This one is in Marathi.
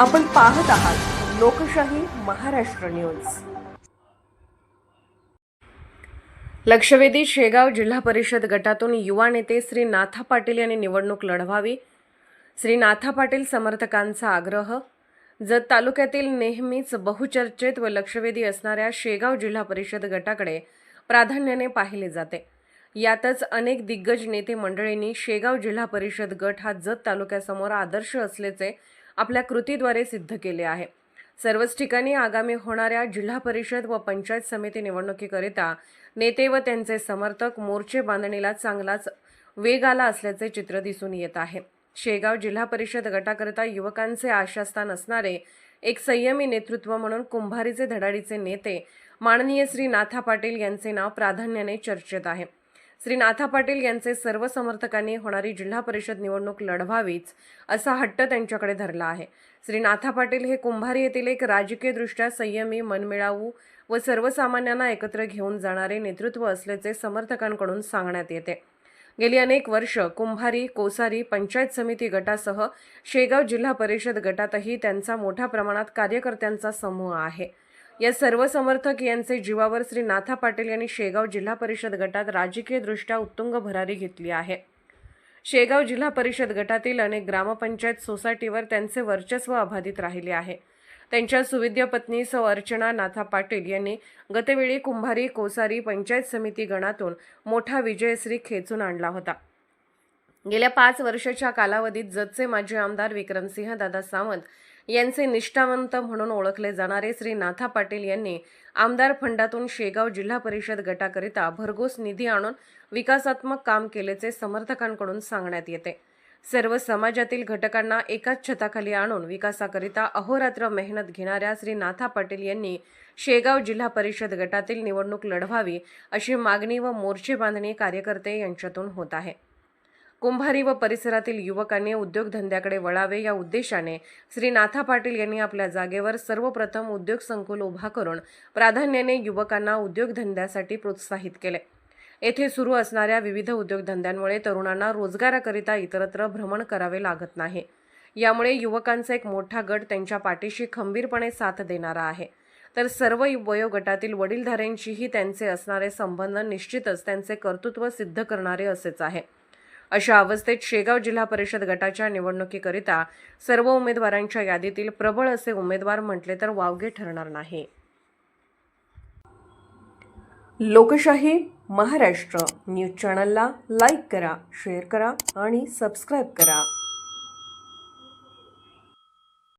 आपण पाहत आहात लोकशाही महाराष्ट्र न्यूज. लक्षवेधी शेगाव जिल्हा परिषद गटातून युवा नेते श्री नाथा पाटील यांनी निवडणूक लढवावी. श्री नाथा पाटील समर्थकांचा आग्रह. जत तालुक्यातील नेहमीच बहुचर्चित व लक्षवेधी असणाऱ्या शेगाव जिल्हा परिषद गटाकडे प्राधान्याने पाहिले जाते. यातच अनेक दिग्गज नेते मंडळींनी शेगाव जिल्हा परिषद गट हा जत तालुक्यासमोर आदर्श असल्याचे आपल्या कृतीद्वारे सिद्ध केले आहे. सर्वच ठिकाणी आगामी होणाऱ्या जिल्हा परिषद व पंचायत समिती निवडणुकीकरिता नेते व त्यांचे समर्थक मोर्चे बांधणीला चांगलाच वेग आला असल्याचे चित्र दिसून येत आहे. शेगाव जिल्हा परिषद गटाकरिता युवकांचे आशास्थान असणारे एक संयमी नेतृत्व म्हणून कुंभारीचे धडाडीचे नेते माननीय श्री नाथा पाटील यांचे नाव प्राधान्याने चर्चेत आहे. श्री नाथा पाटील यांचे सर्व समर्थकांनी होणारी जिल्हा परिषद निवडणूक लढवावीच असा हट्ट त्यांच्याकडे धरला आहे. श्री नाथा पाटील हे कुंभारी येथील एक राजकीयदृष्ट्या संयमी मनमिळावू व सर्वसामान्यांना एकत्र घेऊन जाणारे नेतृत्व असल्याचे समर्थकांकडून सांगण्यात येते. गेली अनेक वर्ष कुंभारी कोसारी पंचायत समिती गटासह शेगाव जिल्हा परिषद गटातही त्यांचा मोठ्या प्रमाणात कार्यकर्त्यांचा समूह आहे. या सर्व समर्थक यांचे जीवावर श्री नाथा पाटील यांनी शेगाव जिल्हा परिषद गटात राजकीयदृष्ट्या उत्तुंग भरारी घेतली आहे. शेगाव जिल्हा परिषद गटातील अनेक ग्रामपंचायत सोसायटीवर त्यांचे वर्चस्व अबाधित राहिले आहे. त्यांच्या सुविद्य पत्नी सौ अर्चना नाथा पाटील यांनी गतवेळी कुंभारी कोसारी पंचायत समिती गणातून मोठा विजयश्री खेचून आणला होता. गेल्या पाच वर्षाच्या कालावधीत जतचे माजी आमदार विक्रमसिंह दादा सावंत यांचे निष्ठावंत म्हणून ओळखले जाणारे श्री नाथा पाटील यांनी आमदार फंडातून शेगाव जिल्हा परिषद गटाकरिता भरघोस निधी आणून विकासात्मक काम केल्याचे समर्थकांकडून सांगण्यात येते. सर्व समाजातील घटकांना एकाच छताखाली आणून विकासाकरिता अहोरात्र मेहनत घेणाऱ्या श्री नाथा पाटील यांनी शेगाव जिल्हा परिषद गटातील निवडणूक लढवावी अशी मागणी व मोर्चे बांधणी कार्यकर्ते यांच्यातून होत आहे. कुंभारी व परिसरातील युवकांनी उद्योगधंद्याकडे वळावे या उद्देशाने श्री नाथा पाटील यांनी आपल्या जागेवर सर्वप्रथम उद्योग संकुल उभा करून प्राधान्याने युवकांना उद्योगधंद्यासाठी प्रोत्साहित केले. येथे सुरू असणाऱ्या विविध उद्योगधंद्यांमुळे तरुणांना रोजगाराकरिता इतरत्र भ्रमण करावे लागत नाही. यामुळे युवकांचा एक मोठा गट त्यांच्या पाठीशी खंबीरपणे साथ देणारा आहे. तर सर्व वयोगटातील वडीलधाऱ्यांशीही त्यांचे असणारे संबंध निश्चितच त्यांचे कर्तृत्व सिद्ध करणारे असेच आहे. अशा अवस्थेत शेगाव जिल्हा परिषद गटाच्या निवडणुकीकरिता सर्व उमेदवारांच्या यादीतील प्रबळ असे उमेदवार म्हटले तर वावगे ठरणार नाही. लोकशाही महाराष्ट्र न्यूज चॅनलला लाईक करा शेअर करा आणि सबस्क्राईब करा.